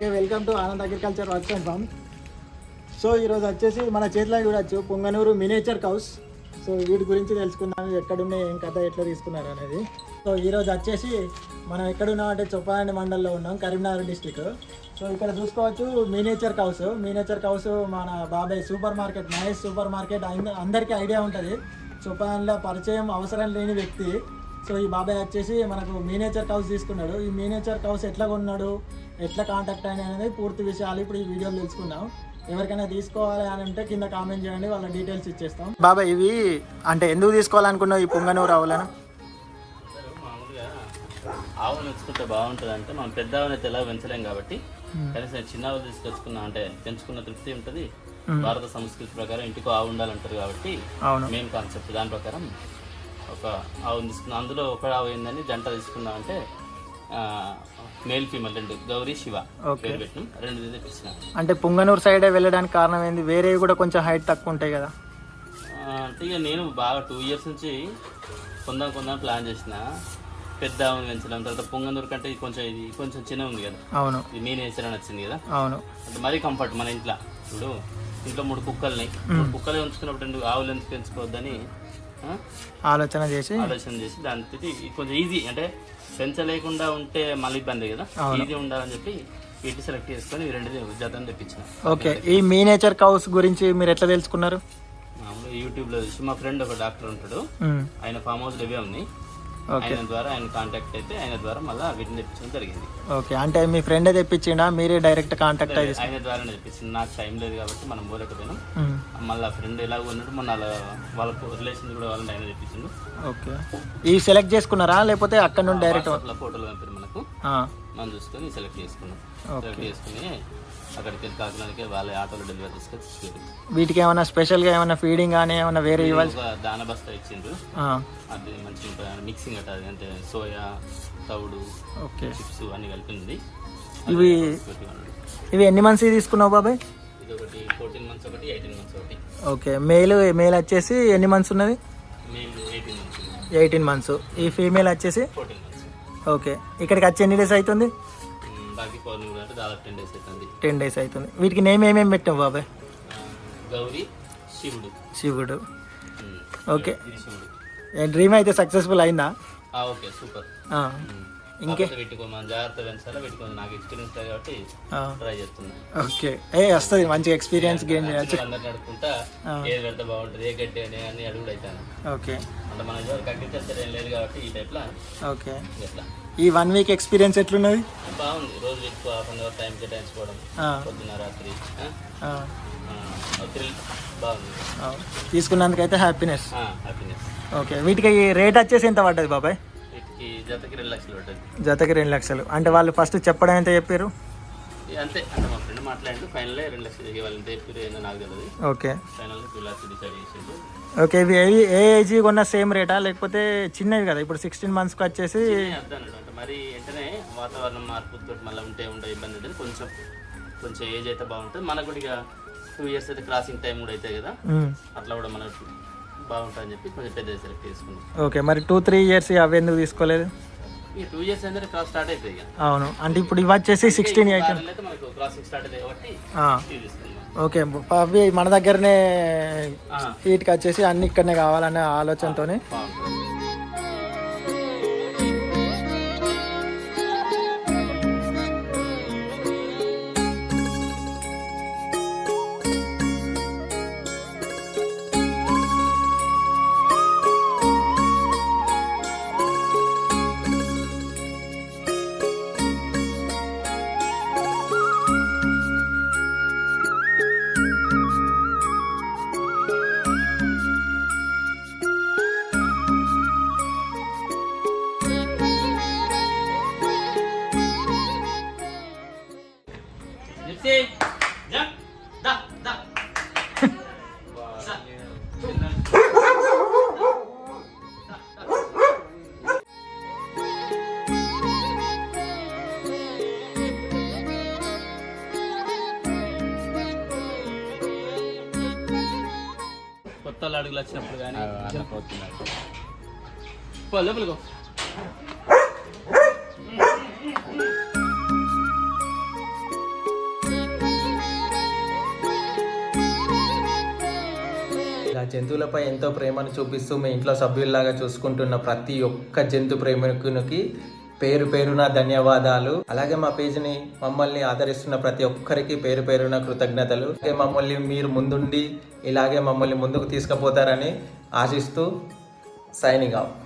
Welcome to Anand agriculture works and farm so ఈరోజు వచ్చేసి మన చేతిలో చూడొచ్చు పొంగనూరు మినేచర్ కౌస్ సో వీటి గురించి తెలుసుకుందాం ఎక్కడున్నాయి ఏం కథ ఎట్లా తీసుకున్నారు అనేది. సో ఈరోజు వచ్చేసి మనం ఎక్కడున్నాం అంటే చొప్పదండి మండలంలో ఉన్నాం కరీంనగర్ డిస్టిక్ సో ఇక్కడ చూసుకోవచ్చు మినేచర్ కౌస్ మినేచర్ కౌస్ మన బాబాయ్ super market Mahesh super market అందరికీ ఐడియా ఉంటుంది. చొప్పదండిలో పరిచయం అవసరం లేని వ్యక్తి. సో ఈ బాబాయ్ వచ్చేసి మనకు మీనేచర్ కౌస్ తీసుకున్నాడు. ఈ మీనేచర్ కౌస్ ఎట్లా కొన్నాడు ఎట్లా కాంటాక్ట్ అయినా అనేది పూర్తి విషయాలు ఇప్పుడు ఈ వీడియోలో తెలుసుకుందాం. ఎవరికైనా తీసుకోవాలి అని అంటే కింద కామెంట్ చేయండి వాళ్ళ డీటెయిల్స్ ఇచ్చేస్తాం. బాబాయ్ ఇవి అంటే ఎందుకు తీసుకోవాలనుకున్నావు ఈ పొంగనూరు ఆవులను? ఆవును ఉంచుకుంటే బాగుంటుంది అంటే మనం పెద్ద ఆవును అయితే ఎలా పెంచలేం కాబట్టి కనీసం చిన్న ఆవు తీసుకొచ్చుకున్నాం అంటే పెంచుకున్న తృప్తి ఉంటుంది. భారత సంస్కృతి ప్రకారం ఇంటికి ఆవు ఉండాలంటారు కాబట్టి అవును. మెయిన్ కాన్సెప్ట్ దాని ప్రకారం ఒక ఆవును తీసుకున్నాం అందులో ఒక ఆవు ఏందని జంట తీసుకున్నాం అంటే మేల్ ఫీమేల్ రెండు గౌరీ శివ పేరు పెట్టినాం రెండు తెప్పించిన అంటే పొంగనూరు సైడే వెళ్ళడానికి కారణం ఏంది? వేరేవి కూడా కొంచెం హైట్ తక్కువ ఉంటాయి కదా. అంటే ఇక నేను బాగా టూ ఇయర్స్ నుంచి కొందాం కొందాం ప్లాన్ చేసిన. పెద్ద ఆవును పెంచడం తర్వాత పొంగనూరు కంటే ఇది కొంచెం ఇది కొంచెం చిన్న ఉంది కదా. అవును. ఇది మీ నేచర్ అని వచ్చింది కదా. అవును. అంటే మరీ కంఫర్ట్ మన ఇంట్లో. ఇప్పుడు ఇంట్లో మూడు కుక్కల్ని. మూడు కుక్కలే ఉంచుకున్నప్పుడు రెండు ఆవులు ఎందుకు పెంచుకోవద్దని ఆలోచన చేసి ఆలోచన చేసి దాని ఇది కొంచెం ఈజీ అంటే పెంచలేకుండా ఉంటే మళ్ళీ ఇబ్బంది కదా? ఈజీ ఉండాలని చెప్పి వీటి సెలెక్ట్ చేసుకొని రెండు జతను తెప్పించిన. ఓకే. ఈ మీనేచర్ కౌస్ గురించి మీరు ఎట్లా తెలుసుకున్నారు? మామూలుగా యూట్యూబ్లో చూసి మా ఫ్రెండ్ ఒక డాక్టర్ ఉంటాడు. ఆయన ఫామ్ హౌస్ ఇవే ఉన్నాయి. ఓకే ఆయన ద్వారా ఆయన కాంటాక్ట్ అయితే ఆయన ద్వారా మళ్ళీ వీటిని తెప్పించడం జరిగింది. ఓకే. అంటే మీ ఫ్రెండే తెప్పించిండా? మీరే డైరెక్ట్ కాంటాక్ట్ అయ్యి ఆయన ద్వారానే తెప్పించింది. నాకు టైం లేదు కాబట్టి మనం పోలేకపోయినాం. మళ్ళీ ఫ్రెండ్ ఎలాగ ఉన్నాడు మొన్న వాళ్ళ రిలేషన్ కూడా వాళ్ళని ఆయన తెప్పించిండు. ఓకే. ఇవి సెలెక్ట్ చేసుకున్నారా? లేకపోతే అక్కడ నుండి డైరెక్ట్ ఫోటోలు పంపారు మనకు మనం చూసుకొని సెలెక్ట్ చేసుకున్నాం. సెలెక్ట్ చేసుకుని అక్కడికి కాకినాడకి వాళ్ళ ఆటోలో డెలివరీ తీసుకొచ్చి వీటికి ఏమైనా స్పెషల్గా ఏమైనా ఫీడింగ్ కానీ ఏమైనా వేరే ఇవ్వాలి దాన బస్తా ఇచ్చిండ్రు. అది మంచి మిక్సింగ్ అట అంటే సోయా తవుడు ఓకే. చిప్స్ అన్ని కలిపింది. ఇవి. ఇవి ఎన్ని మంత్స్ తీసుకున్నావు బాబాయ్? ఇది ఒకటి ఫోర్టీన్ మంత్స్ ఒకటి ఎయిటీన్ మంత్స్ ఒకటి. ఓకే. మేల్ మేల్ వచ్చేసి ఎన్ని మంత్స్ ఉన్నది? ఎయిటీన్ మంత్స్ ఎయిటీన్ మంత్స్ ఈ ఫీమేల్ వచ్చేసి? Fourteen okay. ఇక్కడికి వచ్చి ఎన్ని డేస్ అవుతుంది? టెన్ డేస్ అవుతుంది. వీటికి నేమ్ ఏమేమి పెట్టావు బాబాయ్? గౌరీ శివుడు. శివుడు. ఓకే. డ్రీమ్ అయితే సక్సెస్ఫుల్ అయిందా? Okay super. ఇంకే? కాకపోతే పెట్టుకోమని జాగ్రత్త పెంచాలా పెట్టుకోమని నాకు ఎక్స్పీరియన్స్ కాబట్టి ట్రై చేస్తున్నా. ఓకే. ఏ వస్తుంది మంచిగా ఎక్స్పీరియన్స్ గెయిన్ చేయొచ్చు. అందరు నడుపుకుంటా ఏది పెడితే బాగుంటుంది ఏ గడ్డి అని అవుతాను ఓకే. అంటే మన ఇదివరకు అగ్రికల్చర్ ఏం లేదు కాబట్టి ఈ టైప్లో ఓకే. ఇట్లా ఈ వన్ వీక్ ఎక్స్పీరియన్స్ ఎట్లున్నది? బాగుంది. రోజు ఎక్కువ హాఫ్ అన్ అవర్ టైం కేటాయించుకోవడం రాత్రి బాగుంది. తీసుకున్నందుకైతే హ్యాపీనెస్ హ్యాపీనెస్ ఓకే. వీటికి రేట్ వచ్చేసి ఎంత పడ్డది బాబాయ్? జతకి రెండు లక్షలు అంటే వాళ్ళు ఫస్ట్ చెప్పడం ఎంత చెప్పారు? అంతే అంటే మా ఫ్రెండ్ మాట్లాడి ఫైనల్ రెండు లక్షలు వాళ్ళు ఎంత చెప్పారు నాకు తెలియదు okay. Final two lakhs decide చేసిండు. ఓకే ఇవి ఏ ఏజ్ కొన్న సేమ్ రేటా లేకపోతే చిన్నవి కదా? ఇప్పుడు సిక్స్టీన్ మంత్స్కి వచ్చేసి మరి వెంటనే వాతావరణం మార్పుతో మళ్ళీ ఉంటే ఉండే ఇబ్బంది ఉంటుంది. కొంచెం కొంచెం ఏజ్ అయితే బాగుంటుంది. మనకు కూడా ఇక టూ ఇయర్స్ అయితే క్రాసింగ్ టైం కూడా అవుతాయి కదా. అట్లా కూడా మనకు బాగుంటుందని చెప్పి కొంచెం పెద్ద సెలెక్ట్ చేసుకున్నాం ఓకే మరి టూ త్రీ ఇయర్స్ అవి ఎందుకు తీసుకోలేదు? ఇక టూ ఇయర్స్ క్రాస్ స్టార్ట్ అవుతుంది ఇక. అవును అంటే ఇప్పుడు ఇవి వచ్చేసి సిక్స్టీన్ ఎయిట్ వారంలో అయితే మనకు క్రాసింగ్ స్టార్ట్ అవుతాయి కాబట్టి ఇవి తీసుకున్నాం. ఓకే అవి మన దగ్గరనే వీటికి వచ్చేసి అన్ని ఇక్కడనే కావాలనే ఆలోచనతోనే. Jump, da, da. Sa. కొత్త వాళ్ళు అడుగులు వచ్చినప్పుడు కానీ పో లోపలికో జంతువులపై ఎంతో ప్రేమను చూపిస్తూ మీ ఇంట్లో సభ్యుల్లాగా చూసుకుంటున్న ప్రతి ఒక్క జంతు ప్రేమికునికి పేరు పేరున ధన్యవాదాలు. అలాగే మా పేజ్ని మమ్మల్ని ఆదరిస్తున్న ప్రతి ఒక్కరికి పేరు పేరున కృతజ్ఞతలు. మమ్మల్ని మీరు ముందుండి ఇలాగే మమ్మల్ని ముందుకు తీసుకుపోతారని ఆశిస్తూ సైనింగ్ ఆఫ్.